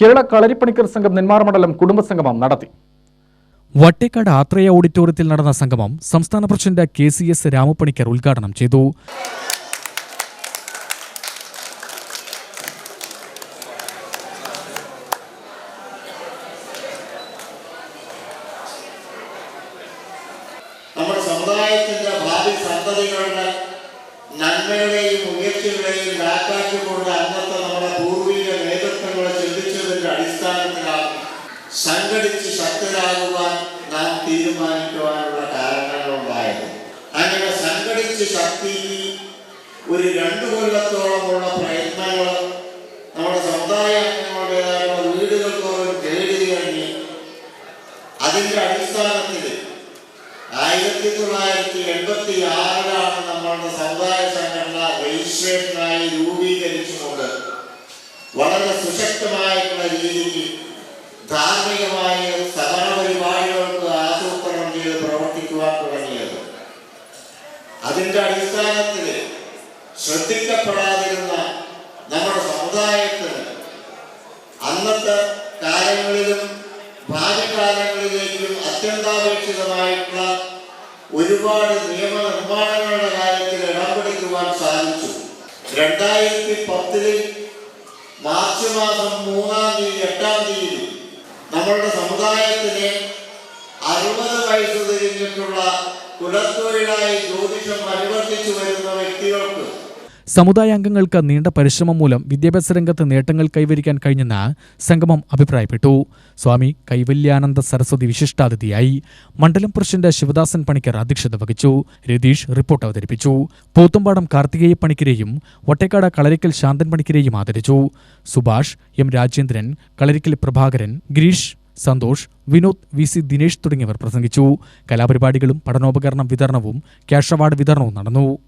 കേരള കളരിപ്പണിക്കർ സംഘം നെന്മാറ മണ്ഡലം കുടുംബസംഗമം നടത്തി. വട്ടേക്കാട് ആത്രേയ ഓഡിറ്റോറിയത്തിൽ നടന്ന സംഗമം സംസ്ഥാന president K C S Ramapanicker ഉദ്ഘാടനം ചെയ്തു. നമ്മുടെ സമുദായത്തിന്റെ ഭാവി സന്തതികളുടെ നന്മയുടെയും ഉയർച്ചയുടെയും കാക്കാക്കിക്കൊണ്ട് അന്നത്തെ സംഘടിച്ച് ശക്തരാകുവാൻ നാം തീരുമാനിക്കുവാനുള്ള കാരണങ്ങളുണ്ടായത്. അങ്ങനെ സംഘടിച്ച് ശക്തി ഒരു രണ്ടു കൊല്ലത്തോളമുള്ള പ്രയത്നങ്ങൾ നമ്മുടെ സമുദായ അംഗങ്ങളുടേതായുള്ള വീടുകൾ തോറും ഇറങ്ങി അതിന്റെ അടിസ്ഥാനത്തിൽ ആയിരത്തി തൊള്ളായിരത്തി എൺപത്തി ആറിലാണ് നമ്മളുടെ സമുദായ സംഘടന രജിസ്ട്രേഷനായി രൂപീകരിച്ചുകൊണ്ട് വളരെ സുശക്തമായിട്ടുള്ള അതിന്റെ അടിസ്ഥാനത്തിൽ ശ്രദ്ധിക്കപ്പെടാതിരുന്ന നമ്മുടെ സമുദായത്തിന് അന്നത്തെ കാലങ്ങളിലും ഭാവി കാലങ്ങളിലേക്കും അത്യന്താപേക്ഷിതമായിട്ടുള്ള ഒരുപാട് നിയമനിർമ്മാണങ്ങളുടെ കാര്യത്തിൽ ഇടം പിടിക്കുവാൻ സാധിച്ചു. രണ്ടായിരത്തി പത്തിൽ മാർച്ച് മാസം മൂന്നാം തീയതി എട്ടാം തീയതി നമ്മളുടെ സമുദായത്തിന് അറുപത് വയസ്സ് തിരിഞ്ഞിട്ടുള്ള കുലത്തൊഴിലായി ജ്യോതിഷം പരിവർത്തിച്ചു വരുന്ന വ്യക്തികൾക്ക് സമുദായ അംഗങ്ങൾക്ക് നീണ്ട പരിശ്രമം മൂലം വിദ്യാഭ്യാസ രംഗത്ത് നേട്ടങ്ങൾ കൈവരിക്കാൻ കഴിഞ്ഞെന്ന് സംഗമം അഭിപ്രായപ്പെട്ടു. സ്വാമി കൈവല്യാനന്ദ സരസ്വതി വിശിഷ്ടാതിഥിയായി മണ്ഡലം പ്രസിഡന്റ് ശിവദാസൻ പണിക്കർ അധ്യക്ഷത വഹിച്ചു. രതീഷ് റിപ്പോർട്ട് അവതരിപ്പിച്ചു. പോത്തുംപാടം കാർത്തികേയ പണിക്കരെയും വട്ടേക്കാട് കളരിക്കൽ ശാന്തൻ പണിക്കരെയും ആദരിച്ചു. Subhash M Rajendran Kalarikkal Prabhakaran Gireesh Santhosh Vinod V C Dinesh തുടങ്ങിയവർ പ്രസംഗിച്ചു. കലാപരിപാടികളും പഠനോപകരണ വിതരണവും ക്യാഷ് അവാർഡ് വിതരണവും നടന്നു.